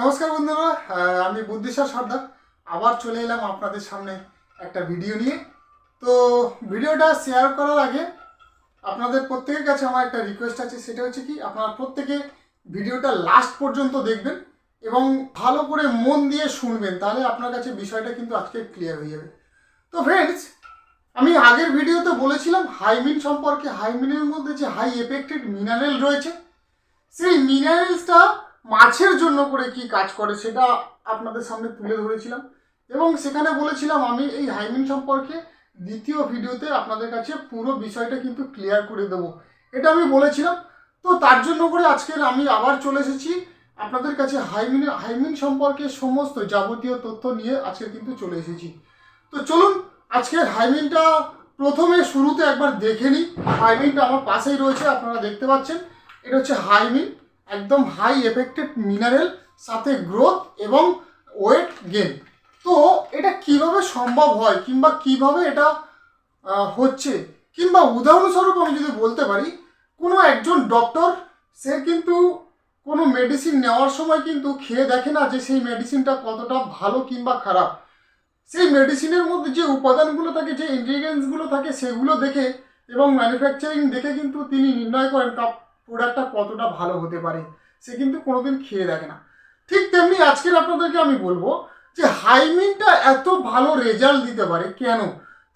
নমস্কার বন্ধুরা আমি বুদ্ধিশ্বর সর্দার। আবার চলে এলাম আপনাদের সামনে একটা ভিডিও নিয়ে। তো ভিডিওটা শেয়ার করার আগে আপনাদের প্রত্যেকের কাছে আমার একটা রিকোয়েস্ট আছে, সেটা হচ্ছে কি, আপনারা প্রত্যেকে ভিডিওটা লাস্ট পর্যন্ত দেখবেন এবং ভালো করে মন দিয়ে শুনবেন, তাহলে আপনার কাছে বিষয়টা কিন্তু আজকে ক্লিয়ার হয়ে যাবে। তো ফ্রেন্ডস আমি আগের ভিডিওতে বলেছিলাম হাইমিন সম্পর্কে হাইমিনের মধ্যে যে হাই এফেক্টেড মিনারেল রয়েছে, সেই মিনারেলসটা মাছের জন্য করে কি কাজ করে সেটা আপনাদের সামনে তুলে ধরেছিলাম। এবং সেখানে বলেছিলাম আমি এই হাইমিন সম্পর্কে দ্বিতীয় ভিডিওতে আপনাদের কাছে পুরো বিষয়টা কিন্তু ক্লিয়ার করে দেবো। এটা আমি বলেছিলাম। তো তার জন্য করে আজকের আমি আবার চলে এসেছি। আপনাদের কাছে হাইমিন হাইমিন সম্পর্কে সমস্ত যাবতীয় তথ্য নিয়ে আজকে কিন্তু চলে এসেছি। তো চলুন আজকের হাইমিনটা প্রথমে শুরুতে একবার দেখে নিই। হাইমিনটা আমার পাশেই রয়েছে, আপনারা দেখতে পাচ্ছেন। এটা হচ্ছে হাইমিন। একদম হাই এফেক্টেড মিনারেল সাথে গ্রোথ এবং ওয়েট গেন তো এটা কীভাবে সম্ভব হয় কিংবা কীভাবে এটা হচ্ছে? কিংবা উদাহরণস্বরূপ আমি যদি বলতে পারি, কোনো একজন ডক্টর সে কিন্তু কোনো মেডিসিন নেওয়ার সময় কিন্তু খেয়ে দেখে না যে সেই মেডিসিনটা কতটা ভালো কিংবা খারাপ। সেই মেডিসিনের মধ্যে যে উপাদানগুলো থাকে, যে ইনগ্রিডিয়েন্টসগুলো থাকে, সেগুলো দেখে এবং ম্যানুফ্যাকচারিং দেখে কিন্তু তিনি নির্ণয় করেন প্রোডাক্টটা কতটা ভালো হতে পারে, সে কিন্তু কোনোদিন খেয়ে দেখে না। ঠিক তেমনি আজকের আপনাদেরকে আমি বলব যে হাইমিনটা এত ভালো রেজাল্ট দিতে পারে কেন?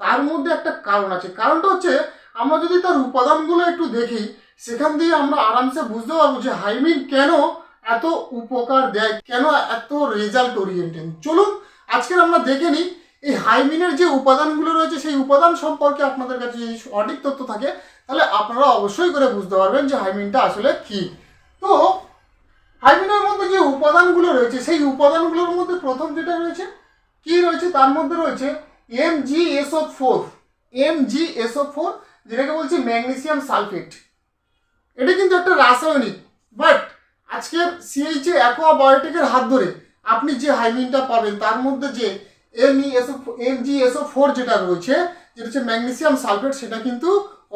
তার মধ্যে একটা কারণ আছে। কারণটা হচ্ছে, আমরা যদি তার উপাদানগুলো একটু দেখি, সেখান দিয়ে আমরা আরামসে বুঝতে পারব যে হাইমিন কেন এত উপকার দেয়, কেন এত রেজাল্ট ওরিয়েন্টেড চলুন, আজকের আমরা দেখে নিই, এই হাইমিনের যে উপাদানগুলো রয়েছে, সেই উপাদান সম্পর্কে আপনাদের কাছে যদি সঠিক তথ্য থাকে তাহলে আপনারা অবশ্যই করে বুঝতে পারবেন যে হাইমিনটা আসলে কি। তো, হাইমিনের মধ্যে যে উপাদানগুলো রয়েছে, সেই উপাদানগুলোর মধ্যে প্রথম যেটা রয়েছে, কি রয়েছে? তার মধ্যে রয়েছে M G S O four M G S O four যেটাকে বলছি ম্যাগনেসিয়াম সালফেট। এটা কিন্তু একটা রাসায়নিক, বাট আজকের সিএইচ অ্যাকোয়া বায়োটেকের হাত ধরে আপনি যে হাইমিনটা পাবেন, তার মধ্যে যে M E SO M G SO four যেটা রয়েছে, যেটা হচ্ছে ম্যাগনেসিয়াম সালফেট, সেটা কিন্তু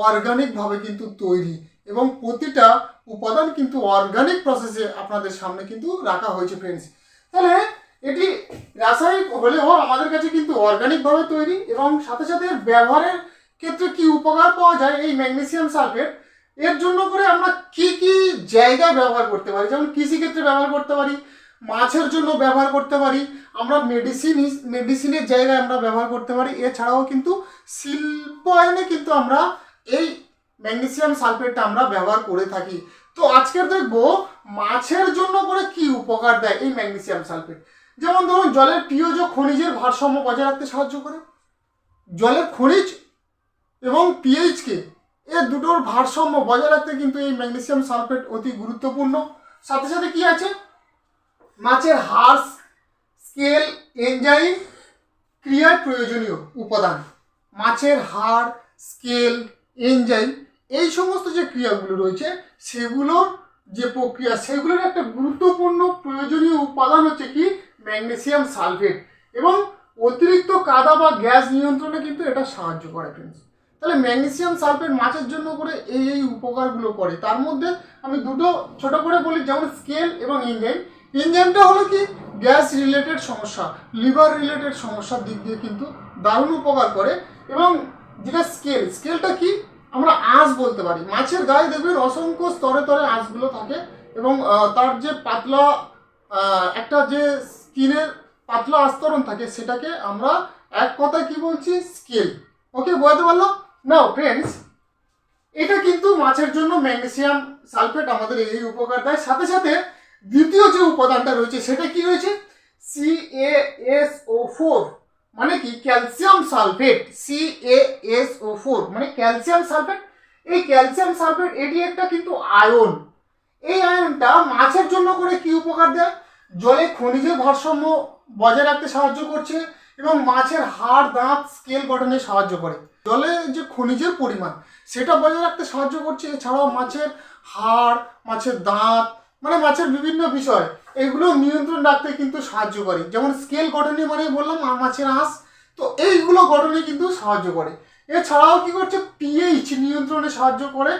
অর্গানিকভাবে কিন্তু তৈরি এবং প্রতিটা উপাদান কিন্তু অর্গানিক প্রসেসে আপনাদের সামনে কিন্তু রাখা হয়েছে ফ্রেন্ডস তাহলে এটি রাসায়নিক হলেও আমাদের কাছে কিন্তু অর্গানিকভাবে তৈরি এবং সাথে সাথে ব্যবহারের ক্ষেত্রে কি উপকার পাওয়া যায় এই ম্যাগনেসিয়াম সালফেট এর জন্য করে আমরা কি কি জায়গায় ব্যবহার করতে পারি? যেমন কৃষিক্ষেত্রে ব্যবহার করতে পারি, মাছের জন্য ব্যবহার করতে পারি, আমরা মেডিসিন মেডিসিনের জায়গায় আমরা ব্যবহার করতে পারি। এছাড়াও কিন্তু শিল্পায়নে কিন্তু আমরা এই ম্যাগনেসিয়াম সালফেটটা আমরা ব্যবহার করে থাকি। তো আজকের দেখব মাছের জন্য করে কি উপকার দেয় এই ম্যাগনেসিয়াম সালফেট। যেমন ধরুন, জলের পিওজ খনিজের ভারসাম্য বজায় রাখতে সাহায্য করে। জলের খনিজ এবং পিএইচকে এর দুটোর ভারসাম্য বজায় রাখতে কিন্তু এই ম্যাগনেসিয়াম সালফেট অতি গুরুত্বপূর্ণ। সাথে সাথে কি আছে? মাছের হাড়, স্কেল, এনজাইম ক্রিয়ায় প্রয়োজনীয় উপাদান। মাছের হাড়, স্কেল এনজাইম এই সমস্ত যে ক্রিয়াগুলো রয়েছে, সেগুলোর যে প্রক্রিয়া, সেগুলোর একটা গুরুত্বপূর্ণ প্রয়োজনীয় উপাদান হচ্ছে কি? Magnesium sulphate. এবং অতিরিক্ত কাদা বা গ্যাস নিয়ন্ত্রণে কিন্তু এটা সাহায্য করে ফ্রেন্ডস তাহলে ম্যাগনেসিয়াম সালফেট মাছের জন্য করে এই এই উপকারগুলো করে। তার মধ্যে আমি দুটো ছোট করে বলি, যেমন স্কেল এবং এনজাইম এনজাইমটা হলো কি? গ্যাস রিলেটেড সমস্যা, লিভার রিলেটেড সমস্যার দিক দিয়ে কিন্তু দারুণ উপকার করে। এবং যেটা স্কেল, স্কেলটা কি? আমরা আঁশ বলতে পারি। মাছের গায়ে দেখবেন অসংখ্য স্তরে স্তরে আঁশগুলো থাকে এবং তার যে পাতলা একটা যে স্কিনের পাতলা আস্তরণ থাকে সেটাকে আমরা এক কথায় কি বলছি? স্কেল। ওকে, বোঝাতে পারলাম? নাও ফ্রেন্ডস এটা কিন্তু মাছের জন্য ম্যাগনেসিয়াম সালফেট আমাদের এই উপকার দেয়। সাথে সাথে দ্বিতীয় যে উপাদানটা রয়েছে সেটা কি রয়েছে? C A S O four মানে কি? Calcium sulphate C O four মানে ক্যালসিয়াম সালফেট এই ক্যালসিয়াম সালফেট এটি একটা কিন্তু আয়ন এই আয়নটা মাছের জন্য করে কি উপকার দেয়? জলে খনিজের ভারসাম্য বজায় রাখতে সাহায্য করছে এবং মাছের হাড়, দাঁত স্কেল গঠনে সাহায্য করে। জলে যে খনিজের পরিমাণ, সেটা বজায় রাখতে সাহায্য করছে। এছাড়াও মাছের হাড়, মাছের দাঁত মানে মাছের বিভিন্ন বিষয়, এগুলো নিয়ন্ত্রণ রাখতে কিন্তু সাহায্য করে। যেমন স্কেল গঠনে মানে বললাম মাছের আঁশ। তো এইগুলো গঠনে কিন্তু সাহায্য করে। এছাড়াও কি করছে পিএইচ নিয়ন্ত্রণে সাহায্য করে,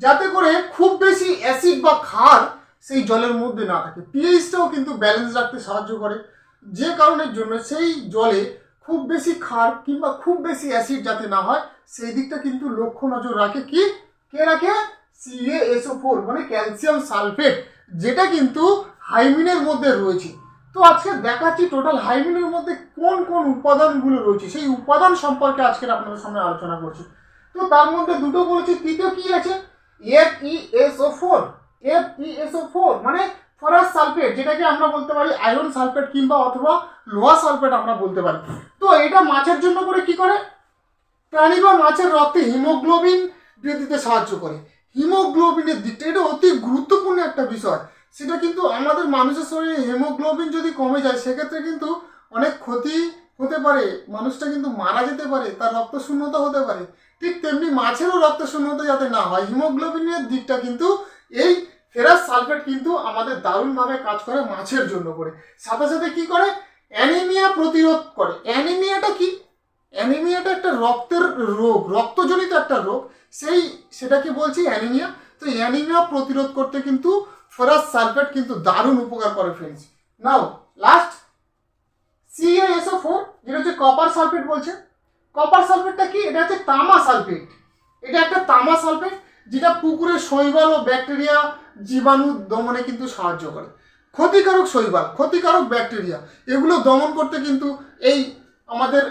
যাতে করে খুব বেশি অ্যাসিড বা ক্ষার সেই জলের মধ্যে না থাকে। পিএইচটাও কিন্তু ব্যালেন্স রাখতে সাহায্য করে। যে কারণের জন্য সেই জলে খুব বেশি ক্ষার কিংবা খুব বেশি অ্যাসিড যাতে না হয়, সেই দিকটা কিন্তু লক্ষ্য নজর রাখে কি? কে রাখে? সিএএসও ফোর মানে ক্যালসিয়াম সালফেট যেটা কিন্তু হাইমিনের মধ্যে রয়েছে। তো আজকে দেখাচ্ছি টোটাল হাইমিনের মধ্যে কোন কোন উপাদানগুলো রয়েছে। সেই উপাদান সম্পর্কে আজকের আপনাদের সামনে আলোচনা করছি। তো তার মধ্যে দুটো বলেছি, তৃতীয় কি আছে? F E four F E O four মানে ফরাস সালফেট, যেটাকে আমরা বলতে পারি আয়রন সালফেট কিংবা অথবা লোহা সালফেট আমরা বলতে পারি। তো এটা মাছের জন্য করে কি করে? প্রাণী বা মাছের রক্তে হিমোগ্লোবিন বৃদ্ধিতে সাহায্য করে। হিমোগ্লোবিনের দিকটা, এটা অতি গুরুত্বপূর্ণ একটা বিষয়। সেটা কিন্তু আমাদের মানুষের শরীরে হিমোগ্লোবিন যদি কমে যায়, সেক্ষেত্রে কিন্তু অনেক ক্ষতি হতে পারে। মানুষটা কিন্তু মারা যেতে পারে, তার রক্ত শূন্যতা হতে পারে। ঠিক তেমনি মাছেরও রক্ত শূন্যতা যাতে না হয়, হিমোগ্লোবিনের দিকটা কিন্তু এই ফেরাস সালফেট কিন্তু আমাদের দারুণভাবে কাজ করে মাছের জন্য করে। সাথে সাথে কি করে? অ্যানিমিয়া প্রতিরোধ করে। অ্যানিমিয়াটা কি? অ্যানিমিয়াটা একটা রক্তের রোগ, রক্তজনিত একটা রোগ। সেই সেটাকে বলছি অ্যানিমিয়া। তো অ্যানিমিয়া প্রতিরোধ করতে কিন্তু ফেরাস সালফেট কিন্তু দারুণ উপকার করে friends now last CASO four যেটা হচ্ছে কপার সালফেট বলছে। কপার সালফেটটা কি? এটা হচ্ছে তামা সালফেট এটা একটা তামা সালফেট যেটা পুকুরের শৈবাল ও ব্যাকটেরিয়া জীবাণু দমনে কিন্তু সাহায্য করে। ক্ষতিকারক শৈবাল, ক্ষতিকারক ব্যাকটেরিয়া এগুলো দমন করতে কিন্তু এই আমাদের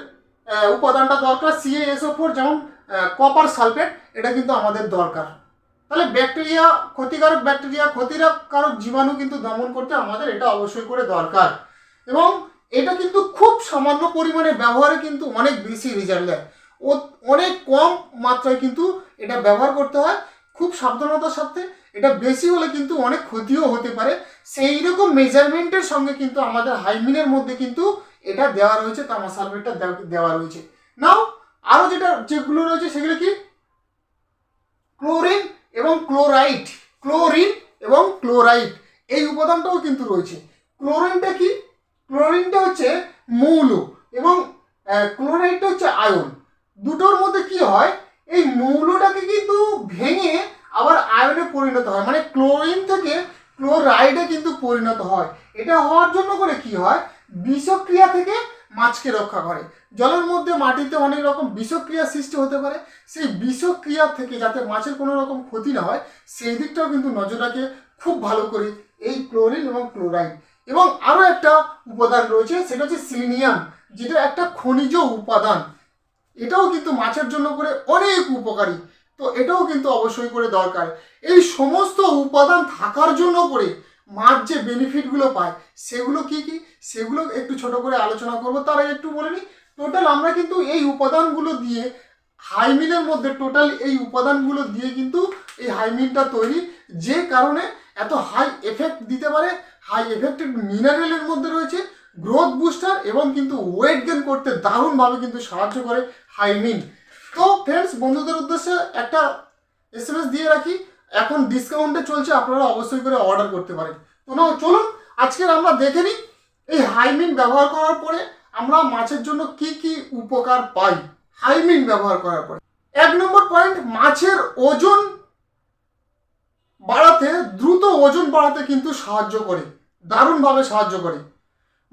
উপাদানটা দরকার সিএএসও ফোর যেমন কপার সালফেট এটা কিন্তু আমাদের দরকার। তাহলে ব্যাকটেরিয়া ক্ষতিকারক ব্যাকটেরিয়া ক্ষতিকারক জীবাণু কিন্তু দমন করতে আমাদের এটা অবশ্যই করে দরকার। এবং এটা কিন্তু খুব সামান্য পরিমাণে ব্যবহারে কিন্তু অনেক বেশি রেজাল্ট দেয়। ও, অনেক কম মাত্রায় কিন্তু এটা ব্যবহার করতে হয়। খুব সাবধানতার সাথে এটা বেশি হলে কিন্তু অনেক ক্ষতিও হতে পারে। সেই রকম মেজারমেন্টের সঙ্গে কিন্তু আমাদের হাইমিনের মধ্যে কিন্তু এটা দেওয়া রয়েছে তামা সালফেটটা দেওয়া- রয়েছে। নাও আরও যেটা, যেগুলো রয়েছে সেগুলো কি? ক্লোরিন এবং ক্লোরাইড, ক্লোরিন এবং ক্লোরাইড, এই উপাদানটাও কিন্তু রয়েছে। ক্লোরিনটা কি? ক্লোরিনটা হচ্ছে মৌল এবং ক্লোরাইডটা হচ্ছে আয়ন। দুটোর মধ্যে কি হয়? এই মৌলটাকে কিন্তু ভেঙে আবার আয়নে পরিণত হয়। মানে ক্লোরিন থেকে ক্লোরাইডে কিন্তু পরিণত হয়। এটা হওয়ার জন্য করে কি হয়? বিষক্রিয়া থেকে মাছকে রক্ষা করে। জলের মধ্যে মাটিতে অনেক রকম বিষক্রিয়া সৃষ্টি হতে পারে। সেই বিষক্রিয়া থেকে যাতে মাছের কোনো রকম ক্ষতি না হয়, সেই দিকটাও কিন্তু নজর রাখে খুব ভালো করে এই ক্লোরিন এবং ক্লোরাইড এবং আরও একটা উপাদান রয়েছে, সেটা হচ্ছে সিলিনিয়াম যেটা একটা খনিজ উপাদান। এটাও কিন্তু মাছের জন্য করে অনেক উপকারী। তো এটাও কিন্তু অবশ্যই করে দরকার। এই সমস্ত উপাদান থাকার জন্য করে মাছ যে বেনিফিটগুলো পায়, সেগুলো কি কি? সেগুলো একটু ছোট করে আলোচনা করব। তার আগে একটু বলে নিই টোটাল আমরা কিন্তু এই উপাদানগুলো দিয়ে হাইমিনের মধ্যে টোটাল এই উপাদানগুলো দিয়ে কিন্তু এই হাইমিনটা তৈরি। যে কারণে এত হাই এফেক্ট দিতে পারে হাই এফেক্টেড মিনারেলের মধ্যে রয়েছে গ্রোথ বুস্টার এবং কিন্তু ওয়েট গেন করতে দারুণভাবে কিন্তু সাহায্য করে হাইমিন তো ফ্রেন্ডস বন্ধুদের উদ্দেশ্যে একটা এস দিয়ে রাখি। এখন ডিসকাউন্টে চলছে, আপনারা অবশ্যই করে অর্ডার করতে পারেন। তো না চলুন আজকের আমরা দেখে নিই, এই হাইমিন ব্যবহার করার পরে আমরা মাছের জন্য কি কি উপকার পাই। হাইমিন ব্যবহার করার পরে। এক নম্বর পয়েন্ট মাছের ওজন বাড়াতে, দ্রুত ওজন বাড়াতে কিন্তু সাহায্য করে, দারুণভাবে সাহায্য করে।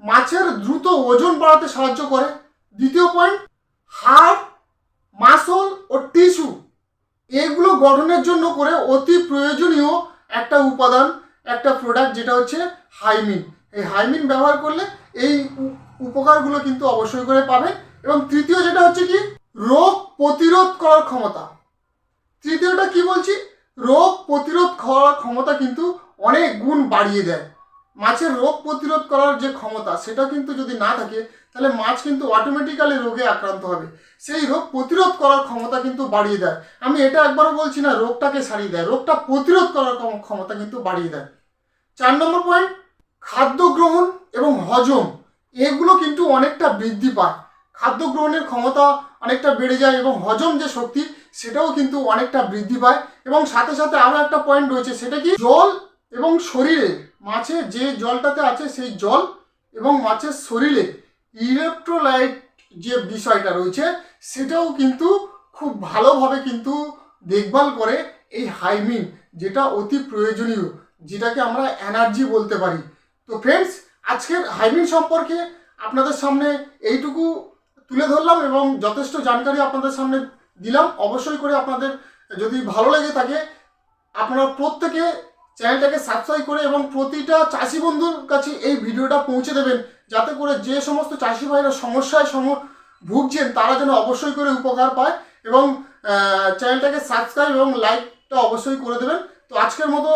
মাছের দ্রুত ওজন বাড়াতে সাহায্য করে। দ্বিতীয় পয়েন্ট হাড় মাসল ও টিস্যু এগুলো গঠনের জন্য করে অতি প্রয়োজনীয় একটা উপাদান, একটা প্রোডাক্ট যেটা হচ্ছে হাইমিন এই হাইমিন ব্যবহার করলে এই উপকারগুলো কিন্তু অবশ্যই করে পাবে। এবং তৃতীয় যেটা হচ্ছে কি? রোগ প্রতিরোধ করার ক্ষমতা। তৃতীয়টা কি বলছি? রোগ প্রতিরোধ করার ক্ষমতা কিন্তু অনেক গুণ বাড়িয়ে দেয়। মাছের রোগ প্রতিরোধ করার যে ক্ষমতা, সেটা কিন্তু যদি না থাকে, তাহলে মাছ কিন্তু অটোমেটিক্যালি রোগে আক্রান্ত হবে। সেই রোগ প্রতিরোধ করার ক্ষমতা কিন্তু বাড়িয়ে দেয়। আমি এটা একবারও বলছি না, রোগটাকে সারিয়ে দেয়। রোগটা প্রতিরোধ করার ক্ষম- ক্ষমতা কিন্তু বাড়িয়ে দেয়। চার নম্বর পয়েন্ট খাদ্য গ্রহণ এবং হজম, এগুলো কিন্তু অনেকটা বৃদ্ধি পায়। খাদ্য গ্রহণের ক্ষমতা অনেকটা বেড়ে যায় এবং হজম যে শক্তি, সেটাও কিন্তু অনেকটা বৃদ্ধি পায়। এবং সাথে সাথে আরও একটা পয়েন্ট রয়েছে, সেটা কি? জল এবং শরীরে, মাছে যে জলটাতে আছে সেই জল এবং মাছের শরীরে ইলেকট্রোলাইট যে বিষয়টা রয়েছে, সেটাও কিন্তু খুব ভালোভাবে কিন্তু দেখভাল করে এই হাইমিন যেটা অতি প্রয়োজনীয়, যেটাকে আমরা এনার্জি বলতে পারি। তো ফ্রেন্ডস আজকের হাইমিন সম্পর্কে আপনাদের সামনে এইটুকু তুলে ধরলাম এবং যথেষ্ট জানকারি আপনাদের সামনে দিলাম। অবশ্যই করে আপনাদের যদি ভালো লেগে থাকে, আপনারা প্রত্যেকে চ্যানেলটাকে সাবস্ক্রাইব করে এবং প্রতিটা চাষি বন্ধুর কাছে এই ভিডিওটা পৌঁছে দেবেন। যাতে করে যে সমস্ত চাষি ভাইরা সমস্যায় সম, ভুগছেন, তারা যেন অবশ্যই করে উপকার পায় এবং চ্যানেলটাকে সাবস্ক্রাইব এবং লাইকটা অবশ্যই করে দেবেন। তো আজকের মতো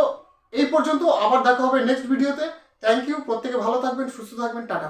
এই পর্যন্ত, আবার দেখা হবে নেক্সট ভিডিওতে থ্যাংক ইউ প্রত্যেকে ভালো থাকবেন, সুস্থ থাকবেন, টাটা।